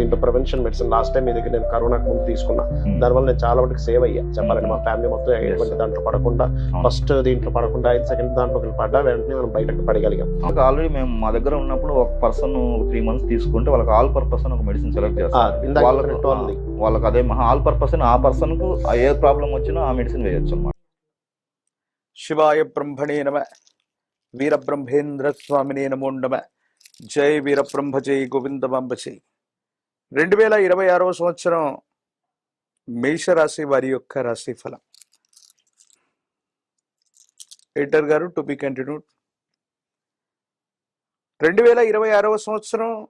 దీంట్లో prevention medicine last time మీ దగ్గర నేను కరోనాకు ముందు తీసుకున్నా. దానివల్ల నేను చాలా వరకు సేవ్ అయ్యా. చెప్పాలంటే మా ఫ్యామిలీ మొత్తం ఎటువంటి దాంట్లో పడకుండా ఫస్ట్ దీంట్లో పడకుండా ఐదు సెకండ్ దాంట్లో పడ్డా వెంటనే మనం బయటకు పడగలిగాం. ఆల్రెడీ మేము మా దగ్గర ఉన్నప్పుడు ఒక పర్సన్ త్రీ మంత్స్ తీసుకుంటే వాళ్ళకి ఆల్ పర్పస్ అని ఒక మెడిసిన్ సెలెక్ట్ చేస్తారు. వాళ్ళకు అదే ఆల్ పర్పస్ ఆ పర్సన్కు ఏ ప్రాబ్లం వచ్చినా ఆ మెడిసిన్ వేయొచ్చు అన్నమాట. శివాయ బ్రహ్మణే నమ. వీరబ్రహ్మేంద్ర స్వామినే నమో నమ. జై వీరబ్రహ్మ జై గోవిందమాంబ జై రెండు వేల ఇరవై ఆరవ సంవత్సరం మేషరాశి వారి యొక్క రాశి ఫలం. ఎడిటర్ గారు టు బి కంటిన్యూడ్. రెండు వేల ఇరవై ఆరవ సంవత్సరం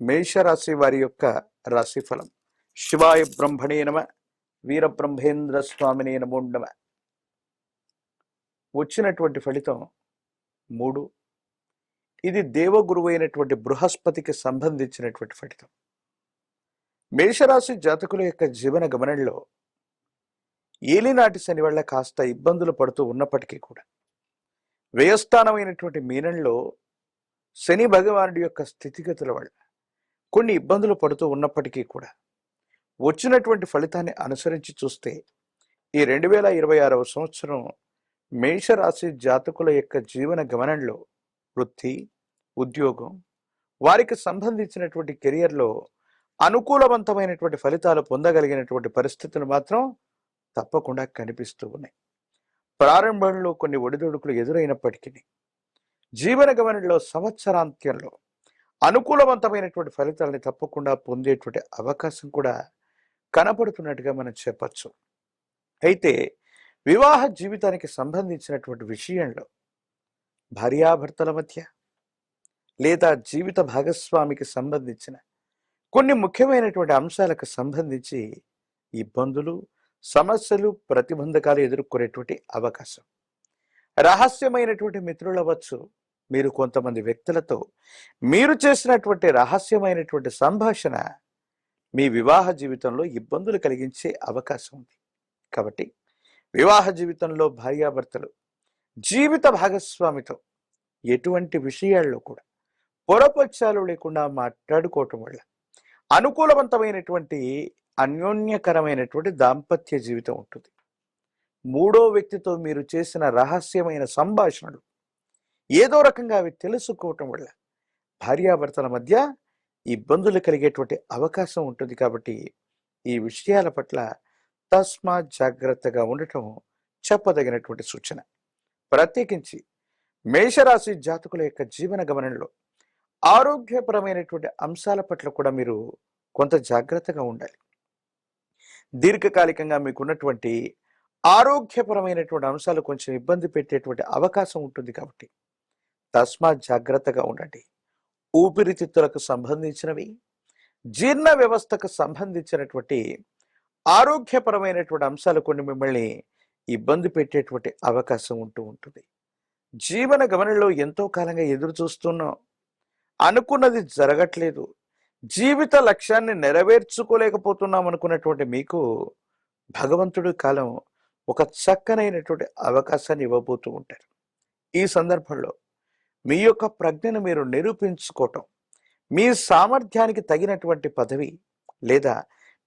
మేషరాశి వారి యొక్క రాశి ఫలం. శివాయ బ్రహ్మణే నమ వీరబ్రహ్మేంద్ర స్వామినే నమో నమ. వచ్చినటువంటి ఫలితం మూడు. ఇది దేవగురువు అయినటువంటి బృహస్పతికి సంబంధించినటువంటి ఫలితం. మేషరాశి జాతకుల యొక్క జీవన గమనంలో ఏలినాటి శని వల్ల కాస్త ఇబ్బందులు పడుతూ ఉన్నప్పటికీ కూడా వ్యయస్థానమైనటువంటి మీనంలో శని భగవానుడి యొక్క స్థితిగతుల వల్ల కొన్ని ఇబ్బందులు పడుతూ ఉన్నప్పటికీ కూడా వచ్చినటువంటి ఫలితాన్ని అనుసరించి చూస్తే ఈ రెండు వేల ఇరవై ఆరవ సంవత్సరం మేషరాశి జాతకుల యొక్క జీవన గమనంలో వృత్తి ఉద్యోగం వారికి సంబంధించినటువంటి కెరియర్లో అనుకూలవంతమైనటువంటి ఫలితాలు పొందగలిగినటువంటి పరిస్థితులు మాత్రం తప్పకుండా కనిపిస్తూ ఉన్నాయి. ప్రారంభంలో కొన్ని ఒడిదొడుకులు ఎదురైనప్పటికీ జీవన గమనంలో సంవత్సరాంత్యంలో అనుకూలవంతమైనటువంటి ఫలితాలని తప్పకుండా పొందేటువంటి అవకాశం కూడా కనపడుతున్నట్టుగా మనం చెప్పచ్చు. అయితే వివాహ జీవితానికి సంబంధించినటువంటి విషయంలో భార్యాభర్తల మధ్య లేదా జీవిత భాగస్వామికి సంబంధించిన కొన్ని ముఖ్యమైనటువంటి అంశాలకు సంబంధించి ఇబ్బందులు సమస్యలు ప్రతిబంధకాలు ఎదుర్కొనేటువంటి అవకాశం. రహస్యమైనటువంటి మిత్రులు అవ్వచ్చు. మీరు కొంతమంది వ్యక్తులతో మీరు చేసినటువంటి రహస్యమైనటువంటి సంభాషణ మీ వివాహ జీవితంలో ఇబ్బందులు కలిగించే అవకాశం ఉంది. కాబట్టి వివాహ జీవితంలో భార్యాభర్తలు జీవిత భాగస్వామితో ఎటువంటి విషయాల్లో కూడా పొరపక్షాలు లేకుండా మాట్లాడుకోవటం వల్ల అనుకూలవంతమైనటువంటి అన్యోన్యకరమైనటువంటి దాంపత్య జీవితం ఉంటుంది. మూడో వ్యక్తితో మీరు చేసిన రహస్యమైన సంభాషణలు ఏదో రకంగా అవి తెలుసుకోవటం వల్ల భార్యాభర్తల మధ్య ఇబ్బందులు కలిగేటువంటి అవకాశం ఉంటుంది కాబట్టి ఈ విషయాల పట్ల తస్మా జాగ్రత్తగా ఉండటం చెప్పదగినటువంటి సూచన. ప్రత్యేకించి మేషరాశి జాతకుల యొక్క జీవన గమనంలో ఆరోగ్యపరమైనటువంటి అంశాల పట్ల కూడా మీరు కొంత జాగ్రత్తగా ఉండాలి. దీర్ఘకాలికంగా మీకున్నటువంటి ఆరోగ్యపరమైనటువంటి అంశాలు కొంచెం ఇబ్బంది పెట్టేటువంటి అవకాశం ఉంటుంది కాబట్టి తస్మాత్ జాగ్రత్తగా ఉండండి. ఊపిరితిత్తులకు సంబంధించినవి జీర్ణ వ్యవస్థకు సంబంధించినటువంటి ఆరోగ్యపరమైనటువంటి అంశాలు కొన్ని మిమ్మల్ని ఇబ్బంది పెట్టేటువంటి అవకాశం ఉంటూ ఉంటుంది. జీవన గమనంలో ఎంతో కాలంగా ఎదురు చూస్తున్నాం అనుకున్నది జరగట్లేదు. జీవిత లక్ష్యాన్ని నెరవేర్చుకోలేకపోతున్నాం అనుకున్నటువంటి మీకు భగవంతుడి కాలం ఒక చక్కనైనటువంటి అవకాశాన్ని ఇవ్వబోతూ ఉంటారు. ఈ సందర్భంలో మీ యొక్క ప్రజ్ఞను మీరు నిరూపించుకోవటం మీ సామర్థ్యానికి తగినటువంటి పదవి లేదా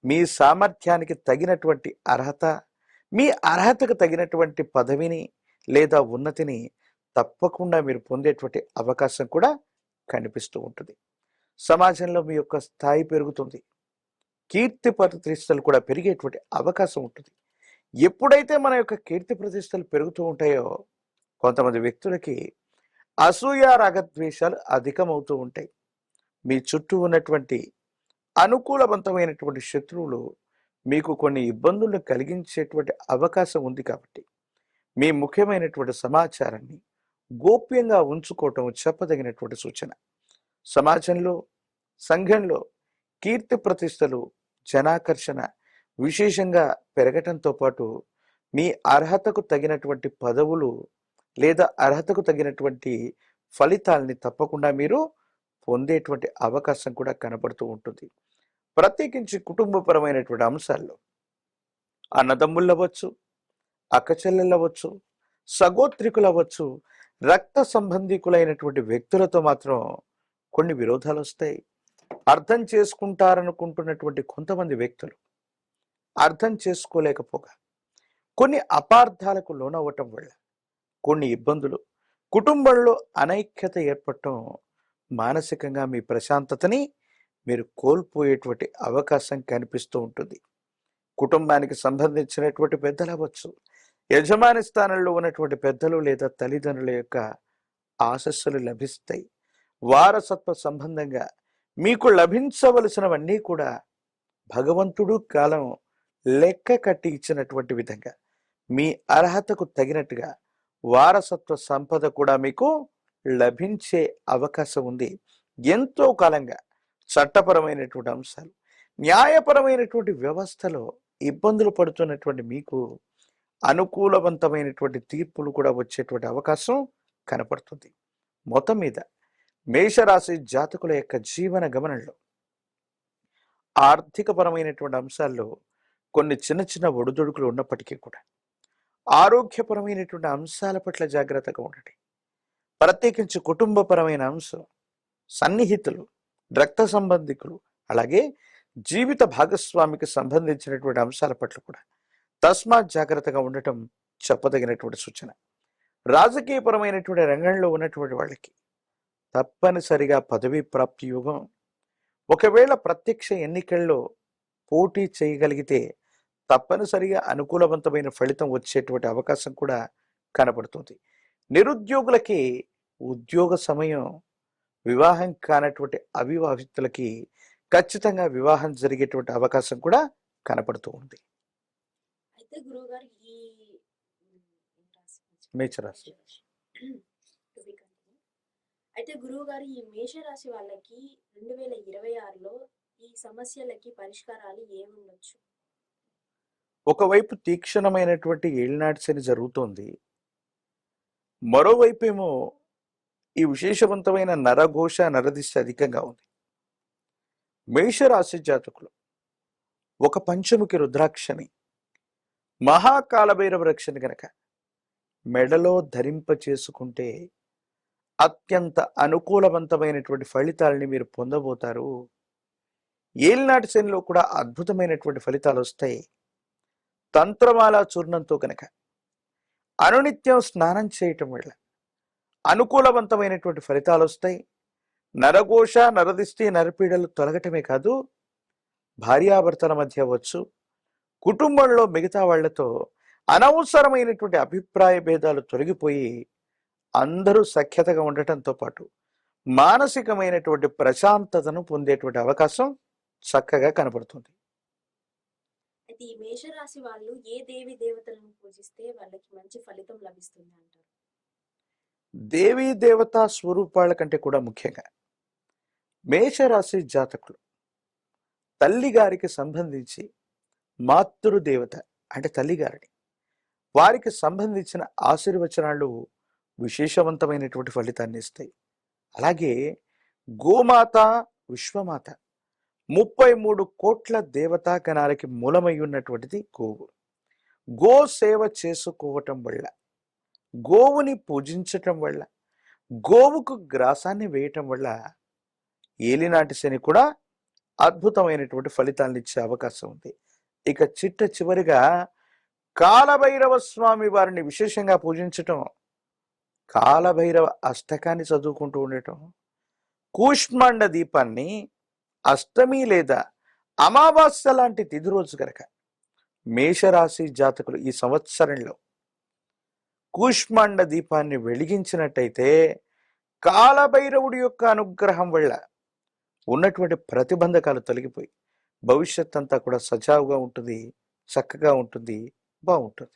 మీ సామర్థ్యానికి తగినటువంటి అర్హత మీ అర్హతకు తగినటువంటి పదవిని లేదా ఉన్నతిని తప్పకుండా మీరు పొందేటువంటి అవకాశం కూడా కనిపిస్తూ ఉంటుంది. సమాజంలో మీ యొక్క స్థాయి పెరుగుతుంది. కీర్తి ప్రతిష్టలు కూడా పెరిగేటువంటి అవకాశం ఉంటుంది. ఎప్పుడైతే మన యొక్క కీర్తి ప్రతిష్టలు పెరుగుతూ ఉంటాయో కొంతమంది వ్యక్తులకి అసూయ రాగద్వేషాలు అధికమవుతూ ఉంటాయి. మీ చుట్టూ ఉన్నటువంటి అనుకూలవంతమైనటువంటి శత్రువులు మీకు కొన్ని ఇబ్బందులను కలిగించేటువంటి అవకాశం ఉంది కాబట్టి మీ ముఖ్యమైనటువంటి సమాచారాన్ని గోప్యంగా ఉంచుకోవటం చెప్పదగినటువంటి సూచన. సమాజంలో సంఘంలో కీర్తి ప్రతిష్టలు జనాకర్షణ విశేషంగా పెరగటంతో పాటు మీ అర్హతకు తగినటువంటి పదవులు లేదా అర్హతకు తగినటువంటి ఫలితాల్ని తప్పకుండా మీరు పొందేటువంటి అవకాశం కూడా కనబడుతూ ఉంటుంది. ప్రత్యేకించి కుటుంబపరమైనటువంటి అంశాల్లో అన్నదమ్ముళ్ళవచ్చు అక్కచెల్లెళ్ళవచ్చు సగోత్రికులు అవ్వచ్చు రక్త సంబంధికులైనటువంటి వ్యక్తులతో మాత్రం కొన్ని విరోధాలు వస్తాయి. అర్థం చేసుకుంటారనుకుంటున్నటువంటి కొంతమంది వ్యక్తులు అర్థం చేసుకోలేకపోగా కొన్ని అపార్థాలకు లోనవ్వటం వల్ల కొన్ని ఇబ్బందులు కుటుంబంలో అనైక్యత ఏర్పడటం మానసికంగా మీ ప్రశాంతతని మీరు కోల్పోయేటువంటి అవకాశం కనిపిస్తూ ఉంటుంది. కుటుంబానికి సంబంధించినటువంటి పెద్దలు అవ్వచ్చు యజమాని స్థానంలో ఉన్నటువంటి పెద్దలు లేదా తల్లిదండ్రుల యొక్క ఆశస్సులు లభిస్తాయి. వారసత్వ సంబంధంగా మీకు లభించవలసినవన్నీ కూడా భగవంతుడు కాలం లెక్క కట్టి ఇచ్చినటువంటి విధంగా మీ అర్హతకు తగినట్టుగా వారసత్వ సంపద కూడా మీకు లభించే అవకాశం ఉంది. ఎంతో కాలంగా చట్టపరమైనటువంటి అంశాలు న్యాయపరమైనటువంటి వ్యవస్థలో ఇబ్బందులు పడుతున్నటువంటి మీకు అనుకూలవంతమైనటువంటి తీర్పులు కూడా వచ్చేటువంటి అవకాశం కనపడుతుంది. మొత్తం మీద మేషరాశి జాతకుల యొక్క జీవన గమనంలో ఆర్థికపరమైనటువంటి అంశాల్లో కొన్ని చిన్న చిన్న ఒడిదుడుకులు ఉన్నప్పటికీ కూడా ఆరోగ్యపరమైనటువంటి అంశాల పట్ల జాగ్రత్తగా ఉండండి. ప్రత్యేకించి కుటుంబపరమైన అంశం సన్నిహితులు రక్త సంబంధికులు అలాగే జీవిత భాగస్వామికి సంబంధించినటువంటి అంశాల పట్ల కూడా తస్మాత్ జాగ్రత్తగా ఉండటం చెప్పదగినటువంటి సూచన. రాజకీయపరమైనటువంటి రంగంలో ఉన్నటువంటి వాళ్ళకి తప్పనిసరిగా పదవీ ప్రాప్తి యుగం. ఒకవేళ ప్రత్యక్ష ఎన్నికల్లో పోటీ చేయగలిగితే తప్పనిసరిగా అనుకూలవంతమైన ఫలితం వచ్చేటువంటి అవకాశం కూడా కనబడుతుంది. నిరుద్యోగులకి ఉద్యోగ సమయం వివాహం కానటువంటి అవివాహితులకి ఖచ్చితంగా వివాహం జరిగేటువంటి అవకాశం కూడా కనపడుతూ ఉంది. అయితే గురువు గారు ఈ? మేషరాశి. అయితే గురువు గారు ఈ మేషరాశి వాళ్ళకి రెండు వేల ఇరవై ఆరులో ఈ సమస్యలకి పరిష్కారాలు ఏముండొచ్చు? ఒకవైపు తీక్షణమైనటువంటి ఏళ్ళనాటి శని జరుగుతోంది. మరోవైపు ఏమో ఈ విశేషవంతమైన నరఘోష నరదిశ అధికంగా ఉంది. మేషరాశి జాతకులు. ఒక పంచముఖి రుద్రాక్షని మహాకాలభైరవ రక్షణ గనక మెడలో ధరింప చేసుకుంటే అత్యంత అనుకూలవంతమైనటువంటి ఫలితాలని మీరు పొందబోతారు. ఏలినాటి శనిలో కూడా అద్భుతమైనటువంటి ఫలితాలు వస్తాయి. తంత్రమాల చూర్ణంతో కనుక అనునిత్యం స్నానం చేయటం వల్ల అనుకూలవంతమైనటువంటి ఫలితాలు వస్తాయి. నరఘోష నరదిష్టి నరపీడలు తొలగటమే కాదు భార్యాభర్తల మధ్య వచ్చు కుటుంబంలో మిగతా వాళ్ళతో అనవసరమైనటువంటి అభిప్రాయ భేదాలు తొలగిపోయి అందరూ సఖ్యతగా ఉండటంతో పాటు మానసికమైనటువంటి ప్రశాంతతను పొందేటువంటి అవకాశం చక్కగా కనబడుతుంది. అయితే ఈ మేషరాశి వాళ్ళు ఏ దేవి దేవతలను పూజిస్తే వాళ్ళకి మంచి ఫలితం లభిస్తుంది అంటారు? దేవీ దేవతా స్వరూపాల కంటే కూడా ముఖ్యంగా మేషరాశి జాతకులు తల్లి గారికి సంబంధించి మాతృదేవత అంటే తల్లిగారిని. వారికి సంబంధించిన ఆశీర్వచనాలు విశేషవంతమైనటువంటి ఫలితాన్ని ఇస్తాయి. అలాగే గోమాత విశ్వమాత ముప్పై మూడు కోట్ల దేవతా గణాలకి మూలమై ఉన్నటువంటిది గోవు. గో సేవ చేసుకోవటం వల్ల గోవుని పూజించటం వల్ల గోవుకు గ్రాసాన్ని వేయటం వల్ల ఏలినాటి శని కూడా అద్భుతమైనటువంటి ఫలితాలను ఇచ్చే అవకాశం ఉంది. ఇక చిట్ట చివరిగా కాలభైరవ స్వామి వారిని విశేషంగా పూజించటం కాలభైరవ అష్టకాన్ని చదువుకుంటూ ఉండటం కూష్మాండ దీపాన్ని అష్టమి లేదా అమావాస్య లాంటి తిథి రోజు కనుక మేషరాశి జాతకులు ఈ సంవత్సరంలో కూష్మాండ దీపాన్ని వెలిగించినట్టయితే కాలభైరవుడి యొక్క అనుగ్రహం వల్ల ఉన్నటువంటి ప్రతిబంధకాలు తొలగిపోయి భవిష్యత్ అంతా కూడా సజావుగా ఉంటుంది చక్కగా ఉంటుంది బాగుంటుంది.